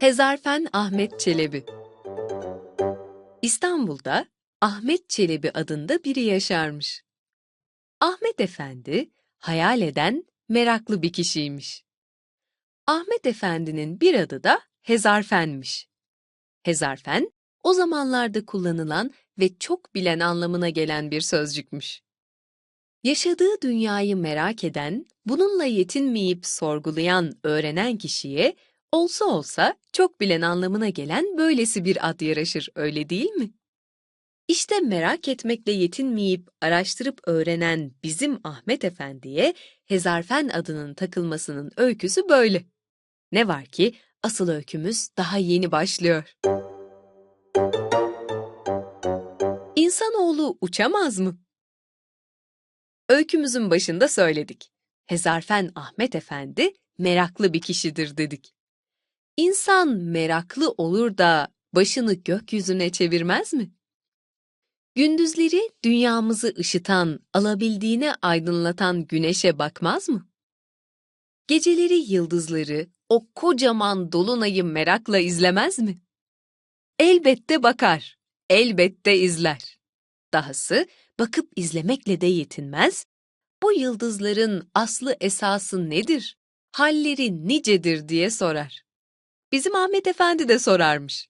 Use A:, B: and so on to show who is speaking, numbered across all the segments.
A: Hezarfen Ahmet Çelebi İstanbul'da Ahmet Çelebi adında biri yaşarmış. Ahmet Efendi, hayal eden, meraklı bir kişiymiş. Ahmet Efendi'nin bir adı da Hezarfen'miş. Hezarfen, o zamanlarda kullanılan ve çok bilen anlamına gelen bir sözcükmüş. Yaşadığı dünyayı merak eden, bununla yetinmeyip sorgulayan, öğrenen kişiye olsa olsa çok bilen anlamına gelen böylesi bir ad yaraşır, öyle değil mi? İşte merak etmekle yetinmeyip araştırıp öğrenen bizim Ahmet Efendi'ye Hezarfen adının takılmasının öyküsü böyle. Ne var ki asıl öykümüz daha yeni başlıyor. İnsanoğlu uçamaz mı? Öykümüzün başında söyledik. Hezarfen Ahmet Efendi meraklı bir kişidir dedik. İnsan meraklı olur da başını gökyüzüne çevirmez mi? Gündüzleri dünyamızı ışıtan, alabildiğine aydınlatan güneşe bakmaz mı? Geceleri yıldızları, o kocaman dolunayı merakla izlemez mi? Elbette bakar, elbette izler. Dahası bakıp izlemekle de yetinmez, bu yıldızların aslı esası nedir, halleri nicedir diye sorar. Bizim Ahmet Efendi de sorarmış.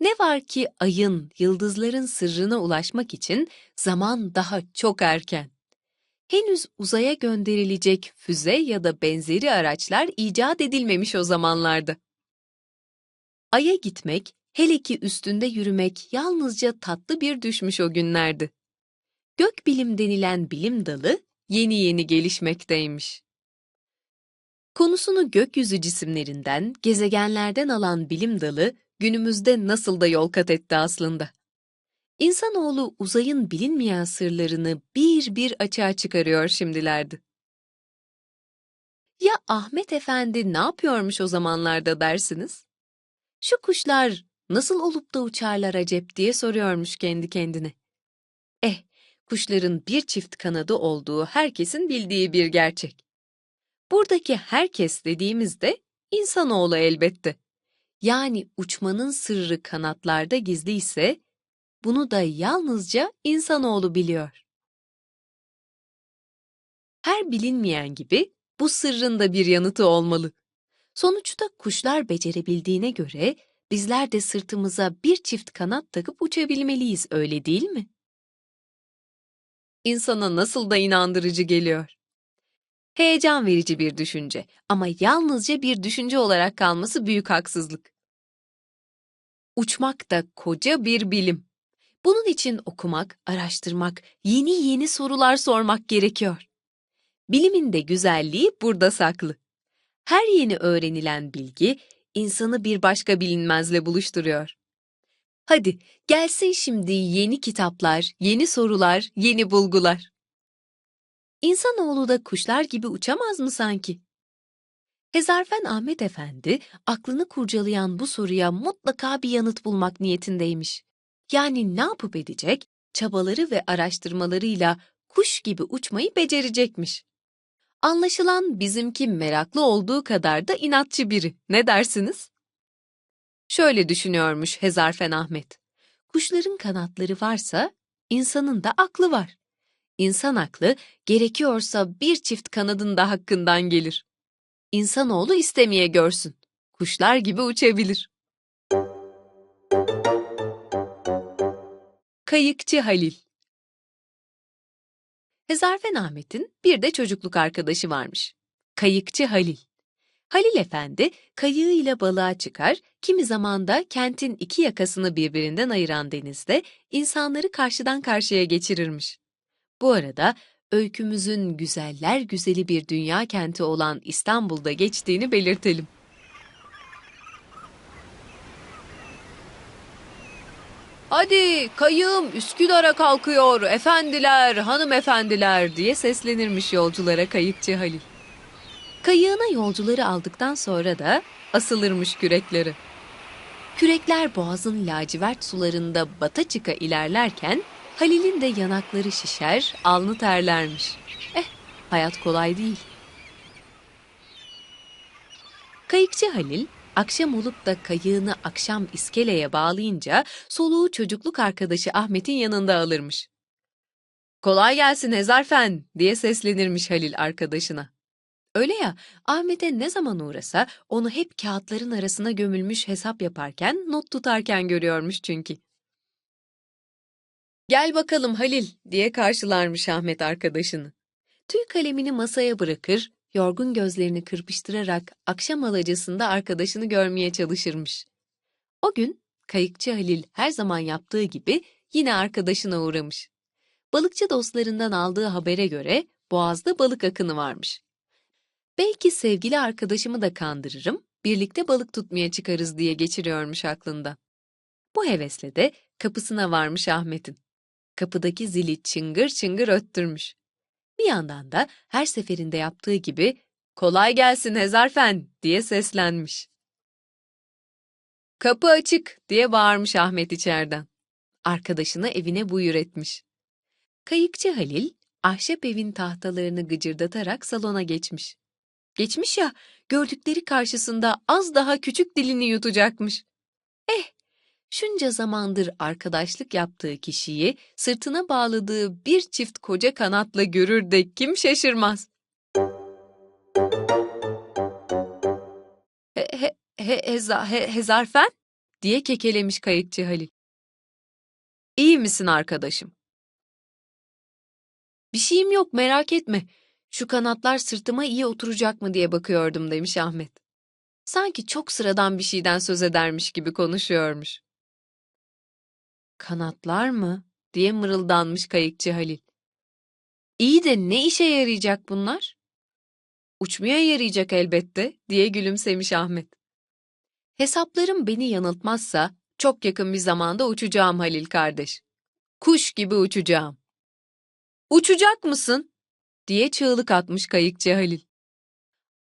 A: Ne var ki ayın, yıldızların sırrına ulaşmak için zaman daha çok erken. Henüz uzaya gönderilecek füze ya da benzeri araçlar icat edilmemiş o zamanlarda. Ay'a gitmek, hele ki üstünde yürümek yalnızca tatlı bir düşmüş o günlerdi. Gökbilim denilen bilim dalı yeni yeni gelişmekteymiş. Konusunu gökyüzü cisimlerinden, gezegenlerden alan bilim dalı günümüzde nasıl da yol kat etti aslında. İnsanoğlu uzayın bilinmeyen sırlarını bir bir açığa çıkarıyor şimdilerde. Ya Ahmet Efendi ne yapıyormuş o zamanlarda dersiniz? Şu kuşlar nasıl olup da uçarlar acep diye soruyormuş kendi kendine. Eh, kuşların bir çift kanadı olduğu herkesin bildiği bir gerçek. Buradaki herkes dediğimizde insanoğlu elbette. Yani uçmanın sırrı kanatlarda gizli ise bunu da yalnızca insanoğlu biliyor. Her bilinmeyen gibi bu sırrın da bir yanıtı olmalı. Sonuçta kuşlar becerebildiğine göre bizler de sırtımıza bir çift kanat takıp uçabilmeliyiz öyle değil mi? İnsana nasıl da inandırıcı geliyor. Heyecan verici bir düşünce ama yalnızca bir düşünce olarak kalması büyük haksızlık. Uçmak da koca bir bilim. Bunun için okumak, araştırmak, yeni yeni sorular sormak gerekiyor. Bilimin de güzelliği burada saklı. Her yeni öğrenilen bilgi insanı bir başka bilinmezle buluşturuyor. Hadi gelsin şimdi yeni kitaplar, yeni sorular, yeni bulgular. İnsanoğlu da kuşlar gibi uçamaz mı sanki? Hezarfen Ahmet Efendi aklını kurcalayan bu soruya mutlaka bir yanıt bulmak niyetindeymiş. Yani ne yapıp edecek? Çabaları ve araştırmalarıyla kuş gibi uçmayı becerecekmiş. Anlaşılan bizimki meraklı olduğu kadar da inatçı biri. Ne dersiniz? Şöyle düşünüyormuş Hezarfen Ahmet. Kuşların kanatları varsa insanın da aklı var. İnsan aklı gerekiyorsa bir çift kanadın da hakkından gelir. İnsanoğlu istemeye görsün. Kuşlar gibi uçabilir. Kayıkçı Halil Hezarfen Ahmet'in bir de çocukluk arkadaşı varmış. Kayıkçı Halil. Halil Efendi kayığıyla balığa çıkar, kimi zaman da kentin iki yakasını birbirinden ayıran denizde insanları karşıdan karşıya geçirirmiş. Bu arada öykümüzün güzeller güzeli bir dünya kenti olan İstanbul'da geçtiğini belirtelim. Hadi kayığım Üsküdar'a kalkıyor efendiler, hanımefendiler diye seslenirmiş yolculara kayıkçı Halil. Kayığına yolcuları aldıktan sonra da asılırmış kürekleri. Kürekler boğazın lacivert sularında bata çıka ilerlerken Halil'in de yanakları şişer, alnı terlermiş. Eh, hayat kolay değil. Kayıkçı Halil, akşam olup da kayığını akşam iskeleye bağlayınca soluğu çocukluk arkadaşı Ahmet'in yanında alırmış. Kolay gelsin Hezarfen diye seslenirmiş Halil arkadaşına. Öyle ya, Ahmet'e ne zaman uğrasa onu hep kağıtların arasına gömülmüş hesap yaparken, not tutarken görüyormuş çünkü. Gel bakalım Halil diye karşılarmış Ahmet arkadaşını. Tüy kalemini masaya bırakır, yorgun gözlerini kırpıştırarak akşam alacasında arkadaşını görmeye çalışırmış. O gün kayıkçı Halil her zaman yaptığı gibi yine arkadaşına uğramış. Balıkçı dostlarından aldığı habere göre boğazda balık akını varmış. Belki sevgili arkadaşımı da kandırırım, birlikte balık tutmaya çıkarız diye geçiriyormuş aklında. Bu hevesle de kapısına varmış Ahmet'in. Kapıdaki zili çıngır çıngır öttürmüş. Bir yandan da her seferinde yaptığı gibi "Kolay gelsin Hezarfen" diye seslenmiş. "Kapı açık." diye bağırmış Ahmet içeriden. Arkadaşını evine buyur etmiş. Kayıkçı Halil, ahşap evin tahtalarını gıcırdatarak salona geçmiş. Geçmiş ya, gördükleri karşısında az daha küçük dilini yutacakmış. Eh, şunca zamandır arkadaşlık yaptığı kişiyi sırtına bağladığı bir çift koca kanatla görür de kim şaşırmaz? He, he, he, he, hezarfen? diye kekelemiş kayıkçı Halil. İyi misin arkadaşım? Bir şeyim yok merak etme. Şu kanatlar sırtıma iyi oturacak mı diye bakıyordum demiş Ahmet. Sanki çok sıradan bir şeyden söz edermiş gibi konuşuyormuş. Kanatlar mı? diye mırıldanmış kayıkçı Halil. İyi de ne işe yarayacak bunlar? Uçmaya yarayacak elbette diye gülümsemiş Ahmet. Hesaplarım beni yanıltmazsa çok yakın bir zamanda uçacağım Halil kardeş. Kuş gibi uçacağım. Uçacak mısın? diye çığlık atmış kayıkçı Halil.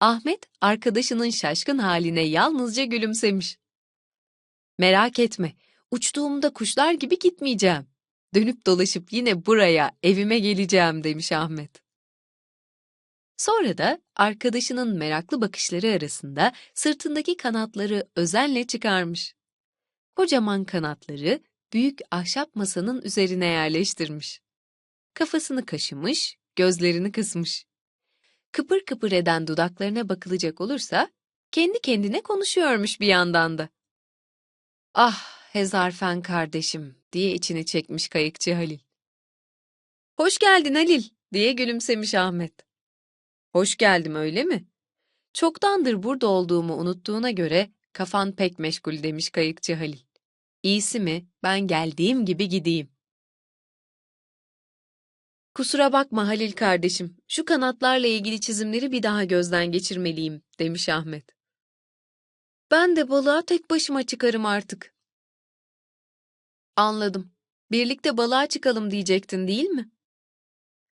A: Ahmet arkadaşının şaşkın haline yalnızca gülümsemiş. Merak etme, uçtuğumda kuşlar gibi gitmeyeceğim. Dönüp dolaşıp yine buraya, evime geleceğim demiş Ahmet. Sonra da arkadaşının meraklı bakışları arasında sırtındaki kanatları özenle çıkarmış. Kocaman kanatları büyük ahşap masanın üzerine yerleştirmiş. Kafasını kaşımış, gözlerini kısmış. Kıpır kıpır eden dudaklarına bakılacak olursa, kendi kendine konuşuyormuş bir yandan da. Ah, Hezarfen kardeşim, diye içini çekmiş kayıkçı Halil. Hoş geldin Halil, diye gülümsemiş Ahmet. Hoş geldim öyle mi? Çoktandır burada olduğumu unuttuğuna göre kafan pek meşgul demiş kayıkçı Halil. İyisi mi, ben geldiğim gibi gideyim. Kusura bakma Halil kardeşim, şu kanatlarla ilgili çizimleri bir daha gözden geçirmeliyim, demiş Ahmet. Ben de balığa tek başıma çıkarım artık. Anladım. Birlikte balığa çıkalım diyecektin değil mi?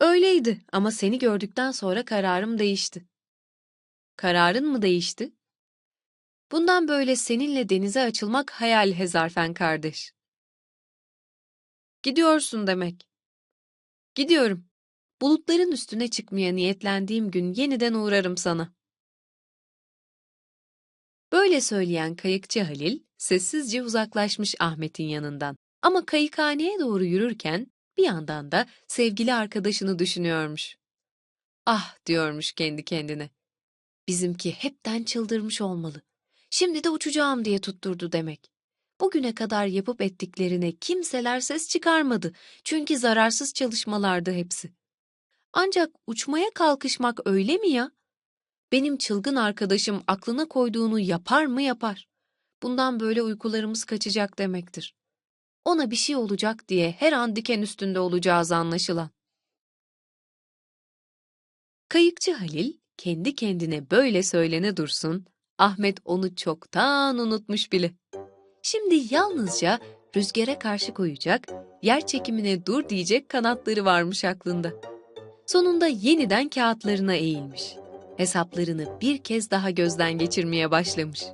A: Öyleydi ama seni gördükten sonra kararım değişti. Kararın mı değişti? Bundan böyle seninle denize açılmak hayal Hezarfen kardeş. Gidiyorsun demek. Gidiyorum. Bulutların üstüne çıkmaya niyetlendiğim gün yeniden uğrarım sana. Böyle söyleyen kayıkçı Halil sessizce uzaklaşmış Ahmet'in yanından. Ama kayıkhaneye doğru yürürken bir yandan da sevgili arkadaşını düşünüyormuş. Ah diyormuş kendi kendine. Bizimki hepten çıldırmış olmalı. Şimdi de uçacağım diye tutturdu demek. Bugüne kadar yapıp ettiklerine kimseler ses çıkarmadı. Çünkü zararsız çalışmalardı hepsi. Ancak uçmaya kalkışmak öyle mi ya? Benim çılgın arkadaşım aklına koyduğunu yapar mı yapar. Bundan böyle uykularımız kaçacak demektir. Ona bir şey olacak diye her an diken üstünde olacağız anlaşılan. Kayıkçı Halil kendi kendine böyle söylene dursun, Ahmet onu çoktan unutmuş bile. Şimdi yalnızca rüzgara karşı koyacak, yer çekimine dur diyecek kanatları varmış aklında. Sonunda yeniden kağıtlarına eğilmiş. Hesaplarını bir kez daha gözden geçirmeye başlamış.